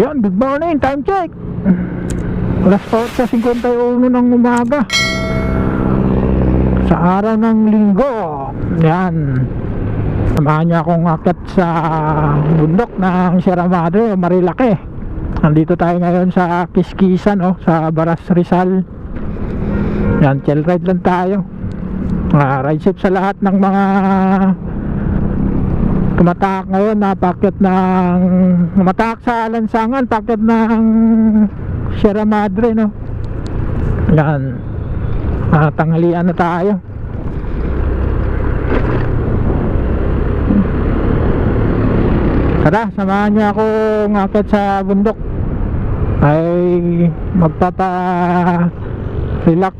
Yan, good morning, time check. Alas 4 sa 51 ng umaga. Sa araw ng linggo. Yan. Samahan niya akong akit sa bundok ng Sierra Madre, Marilake. Nandito tayo ngayon sa Kiskisan, oh, sa Baras Rizal. Yan, chill ride lang tayo. Ah, ride safe sa lahat ng mga tumatak ngayon napakyat ng tumatak sa lansangan pakyat ng Sierra Madre no? Yan. Ah, tanghalian na tayo. Tara samahan niyo ako ngakit sa bundok. Ay magpapa relax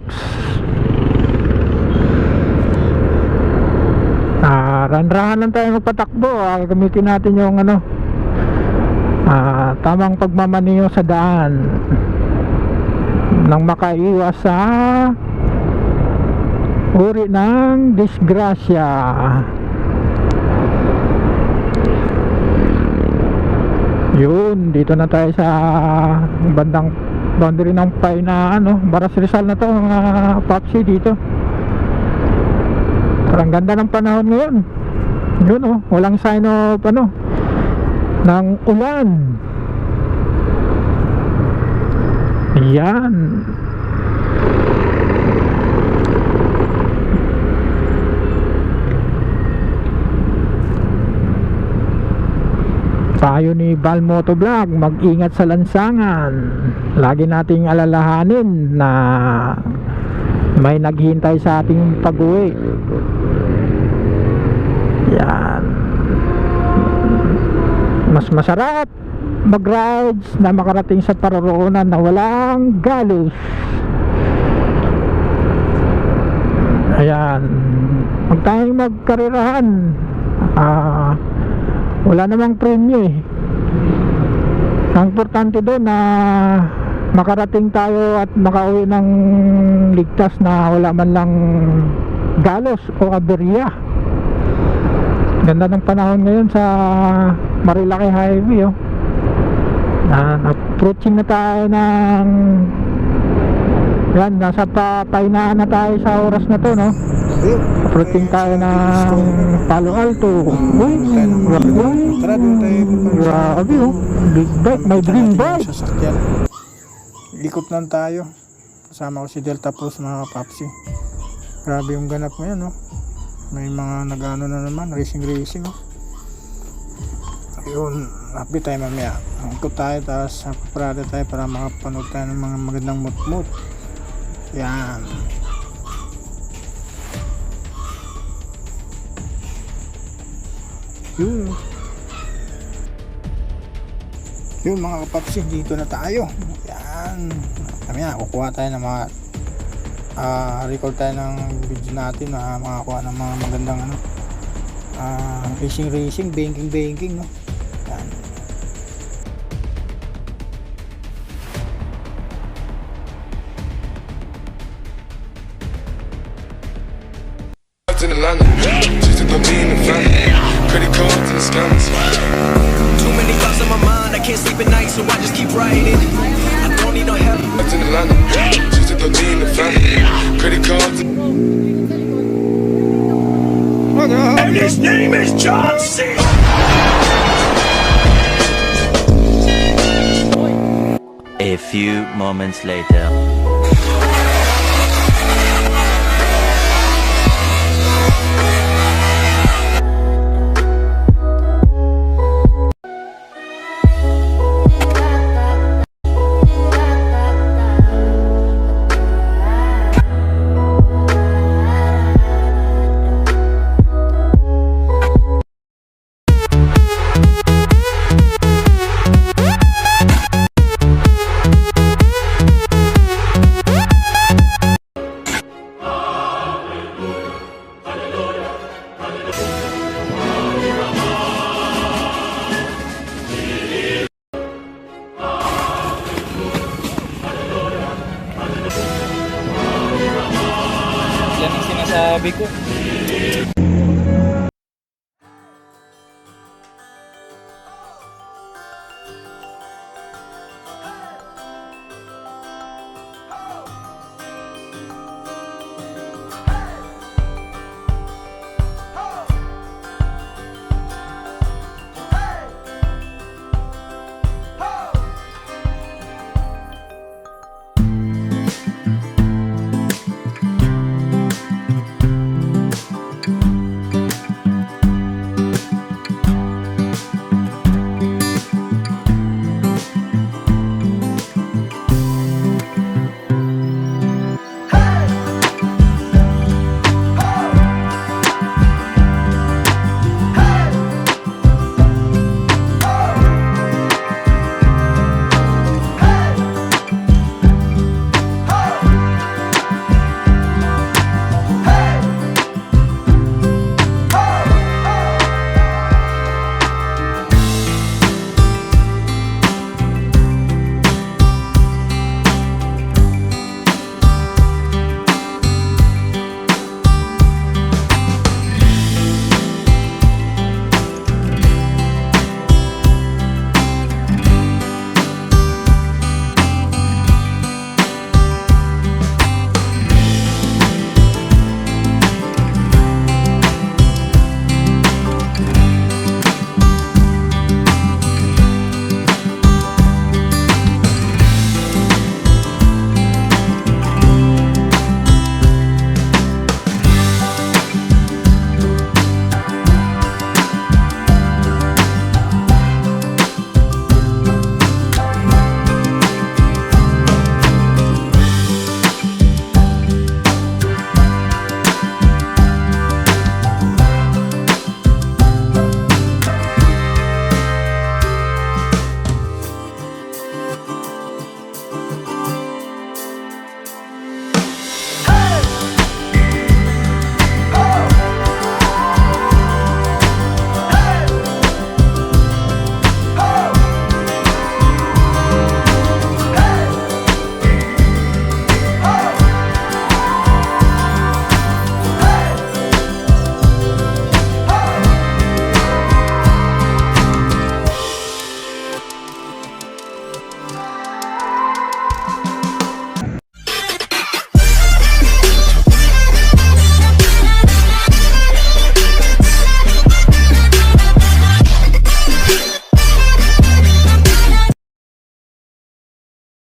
Ah, ranrahan lang tayo magpatakbo. Ah, gamitin natin yung ano ah, tamang pagmamaniho sa daan nang makaiwas sa uri ng disgrasya. Yun, dito na tayo sa bandang boundary ng Pai na ano, Baras Rizal na to, mga Popsi dito. Parang ganda ng panahon ngayon. Yun oh, walang sign of ano ng ulan. Yan. Payo ni Val Motovlog, mag-ingat sa lansangan. Lagi nating alalahanin na may naghihintay sa ating pag-uwi. Yan. Mas masarap mag-rides na makarating sa paroroonan na walang galos. Ayan. Huwag tayong magkarirahan. Ah, wala namang premyo eh. Ang importante doon na makarating tayo at makauwi ng ligtas na wala man lang galos o aberya. Ganda ng panahon ngayon sa Marilaki Highway oh. Na, approaching na tayo ng yan, nasa pa, painaan na tayo sa oras na to, no? Approaching tayo ng Palo Alto. Uy, grabe. Doon tayo Grabe, oh. Big bike, may green bike. Likot lang tayo. Kasama ko si Delta Plus mga kapapsi. Grabe yung ganap ngayon, no? May mga nag-ano na naman, racing racing, no? Ayun, happy tayo mamaya. Angkot tayo, tapos parada tayo para makapanood tayo ng mga magandang mut-mut. Yan. Yun. Yun mga kapapsi, dito na tayo. Yan. Kami na, kukuha tayo ng mga ah record tayo ng video natin na makakuha ng mga magandang ano ah racing racing, banking banking no. Yan. in Atlanta. Just to put me in the family. Credit cards and many thoughts on my mind, I can't sleep at night, so I just keep writing. I don't need no help. That's in Atlanta. Just to put me in the. Credit cards. And his name is John C. A few moments later. Sabi ko.